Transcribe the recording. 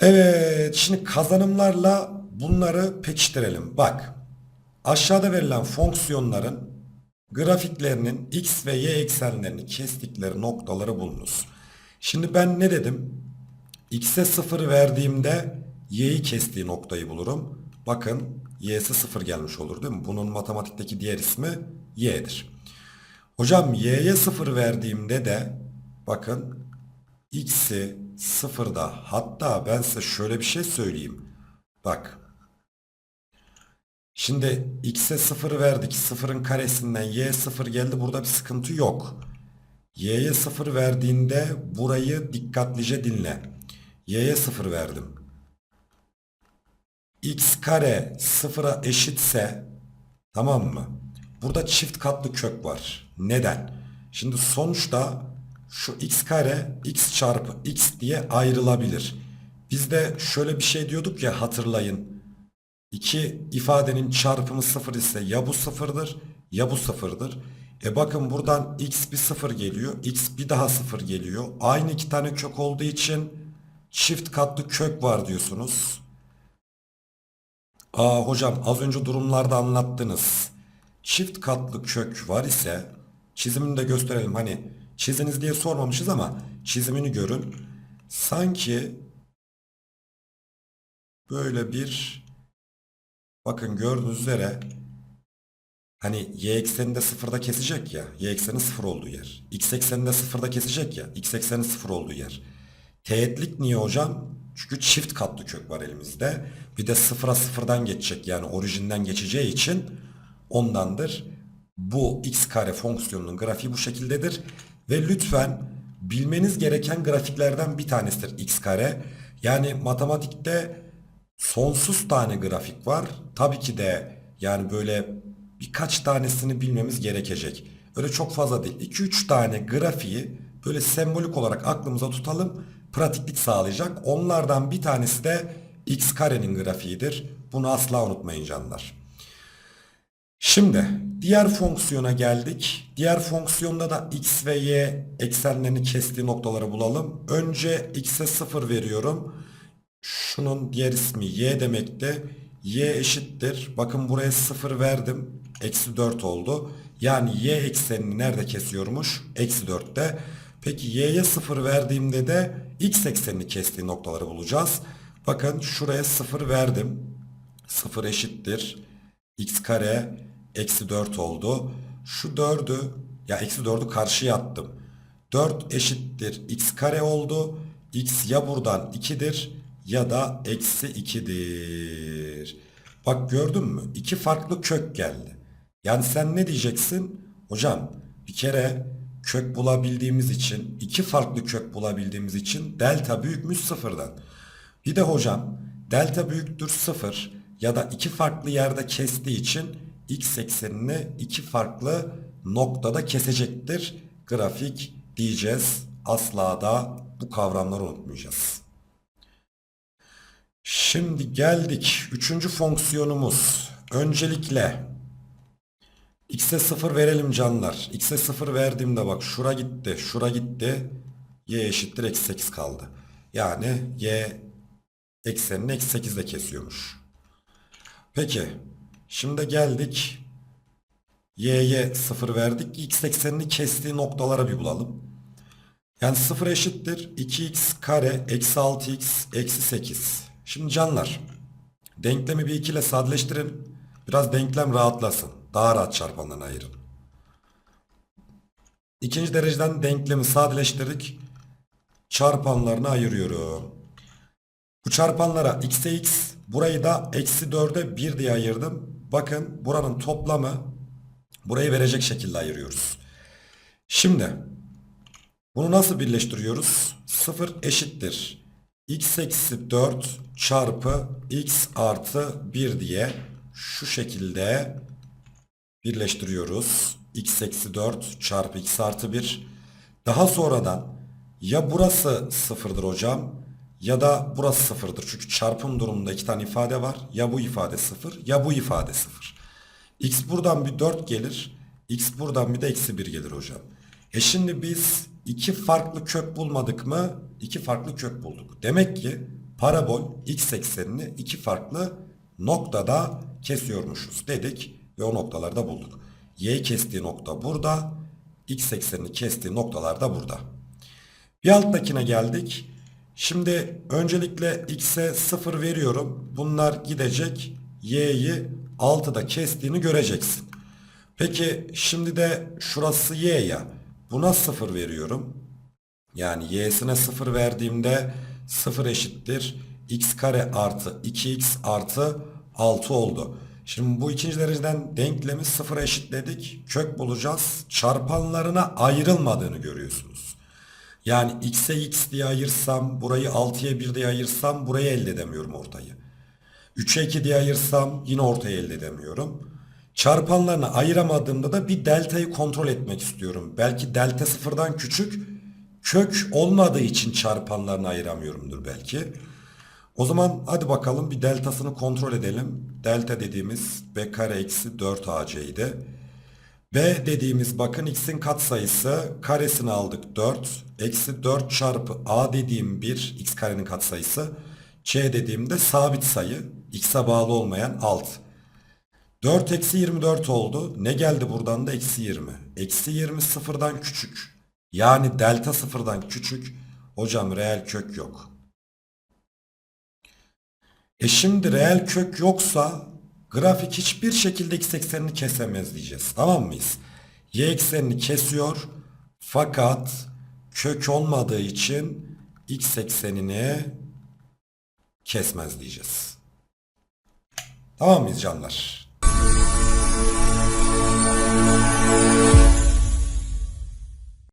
Evet, şimdi kazanımlarla bunları pekiştirelim. Bak, aşağıda verilen fonksiyonların grafiklerinin x ve y eksenlerini kestikleri noktaları bulunuz. Şimdi ben ne dedim? x'e 0 verdiğimde y'yi kestiği noktayı bulurum. Bakın y'si 0 gelmiş olur değil mi? Bunun matematikteki diğer ismi y'dir. Hocam y'ye 0 verdiğimde de bakın x'i sıfırda hatta ben size şöyle bir şey söyleyeyim. Bak. Şimdi x'e 0 verdik. 0'ın karesinden y 0 geldi. Burada bir sıkıntı yok. y'ye 0 verdiğinde burayı dikkatlice dinle. y'ye 0 verdim. x kare 0'a eşitse tamam mı? Burada çift katlı kök var. Neden? Şimdi sonuçta şu x kare x çarpı x diye ayrılabilir. Biz de şöyle bir şey diyorduk ya hatırlayın. İki ifadenin çarpımı sıfır ise ya bu sıfırdır ya bu sıfırdır. E bakın buradan x bir sıfır geliyor. x bir daha sıfır geliyor. Aynı iki tane kök olduğu için çift katlı kök var diyorsunuz. Aa hocam az önce durumlarda anlattınız. Çift katlı kök var ise çizimini de gösterelim. Hani çiziniz diye sormamışız ama çizimini görün. Sanki böyle bir bakın gördüğünüz üzere hani y ekseninde sıfırda kesecek ya y ekseni sıfır olduğu yer. x ekseninde sıfırda kesecek ya x ekseni sıfır olduğu yer. Teğetlik niye hocam? Çünkü çift katlı kök var elimizde. Bir de sıfıra sıfırdan geçecek yani orijinden geçeceği için ondandır. Bu x kare fonksiyonunun grafiği bu şekildedir. Ve lütfen bilmeniz gereken grafiklerden bir tanesidir x kare. Yani matematikte sonsuz tane grafik var. Tabii ki de yani böyle birkaç tanesini bilmemiz gerekecek. Öyle çok fazla değil. 2-3 tane grafiği böyle sembolik olarak aklımıza tutalım. Pratiklik sağlayacak. Onlardan bir tanesi de x karenin grafiğidir. Bunu asla unutmayın canlar. Şimdi diğer fonksiyona geldik. Diğer fonksiyonda da x ve y eksenlerini kestiği noktaları bulalım. Önce x'e 0 veriyorum. Şunun diğer ismi y demekti. y eşittir. Bakın buraya 0 verdim. Eksi 4 oldu. Yani y eksenini nerede kesiyormuş? Eksi 4'te. Peki y'ye 0 verdiğimde de x eksenini kestiği noktaları bulacağız. Bakın şuraya 0 verdim. 0 eşittir. x kare eksi 4 oldu. Şu 4'ü ya eksi 4'ü karşıya attım. 4 eşittir x kare oldu. x ya buradan 2'dir ya da eksi 2'dir. Bak gördün mü? İki farklı kök geldi. Yani sen ne diyeceksin? Hocam bir kere kök bulabildiğimiz için, iki farklı kök bulabildiğimiz için delta büyükmüş sıfırdan. Bir de hocam delta büyüktür sıfır ya da iki farklı yerde kestiği için x eksenini iki farklı noktada kesecektir. Grafik diyeceğiz. Asla da bu kavramları unutmayacağız. Şimdi geldik. Üçüncü fonksiyonumuz. Öncelikle x'e 0 verelim canlar. x'e 0 verdiğimde bak şura gitti, şura gitti. y eşittir eksi 8 kaldı. Yani y eksenini eksi 8 ile kesiyormuş. Peki. Şimdi geldik. y'ye 0 verdik. x eksenini kestiği noktalara bir bulalım. Yani 0 eşittir 2x kare eksi 6x eksi 8. Şimdi canlar denklemi bir 2 ile sadeleştirin. Biraz denklem rahatlasın. Daha rahat çarpanlarına ayırın. İkinci dereceden denklemi sadeleştirdik. Çarpanlarına ayırıyorum. Bu çarpanlara x'e x burayı da eksi 4'e 1 diye ayırdım. Bakın buranın toplamı burayı verecek şekilde ayırıyoruz. Şimdi bunu nasıl birleştiriyoruz? 0 eşittir. x eksi 4 çarpı x artı 1 diye şu şekilde birleştiriyoruz. x eksi 4 çarpı x artı 1. Daha sonradan ya burası sıfırdır hocam ya da burası sıfırdır. Çünkü çarpım durumunda iki tane ifade var. Ya bu ifade sıfır ya bu ifade sıfır. x buradan bir 4 gelir. x buradan bir de eksi 1 gelir hocam. E şimdi biz iki farklı kök bulmadık mı? İki farklı kök bulduk. Demek ki parabol x eksenini iki farklı noktada kesiyormuşuz dedik ve o noktaları da bulduk. Y kestiği nokta burada, x eksenini kestiği noktalar da burada. Bir alttakine geldik. Şimdi öncelikle x'e 0 veriyorum. Bunlar gidecek. Y'yi 6'da kestiğini göreceksin. Peki şimdi de şurası y ya. Buna 0 veriyorum. Yani y'sine 0 verdiğimde 0 eşittir. x kare artı 2x artı 6 oldu. Şimdi bu ikinci dereceden denklemi 0'a eşitledik. Kök bulacağız. Çarpanlarına ayrılmadığını görüyorsunuz. Yani x'e x diye ayırsam, burayı 6'ya 1 diye ayırsam burayı elde edemiyorum ortayı. 3'e 2 diye ayırsam yine ortayı elde edemiyorum. Çarpanlarını ayıramadığımda da bir deltayı kontrol etmek istiyorum. Belki delta sıfırdan küçük, kök olmadığı için çarpanlarını ayıramıyorumdur belki. O zaman hadi bakalım bir deltasını kontrol edelim. Delta dediğimiz b kare eksi 4ac B dediğimiz bakın x'in katsayısı karesini aldık 4. Eksi 4 çarpı a dediğim 1 x karenin katsayısı. c dediğimde sabit sayı x'e bağlı olmayan alt. 4 eksi 24 oldu. Ne geldi buradan da eksi 20. Eksi 20 sıfırdan küçük. Yani delta sıfırdan küçük. Hocam reel kök yok. E şimdi reel kök yoksa grafik hiçbir şekilde x eksenini kesemez diyeceğiz. Tamam mıyız? Y eksenini kesiyor fakat kök olmadığı için x eksenini kesmez diyeceğiz. Tamam mıyız canlar?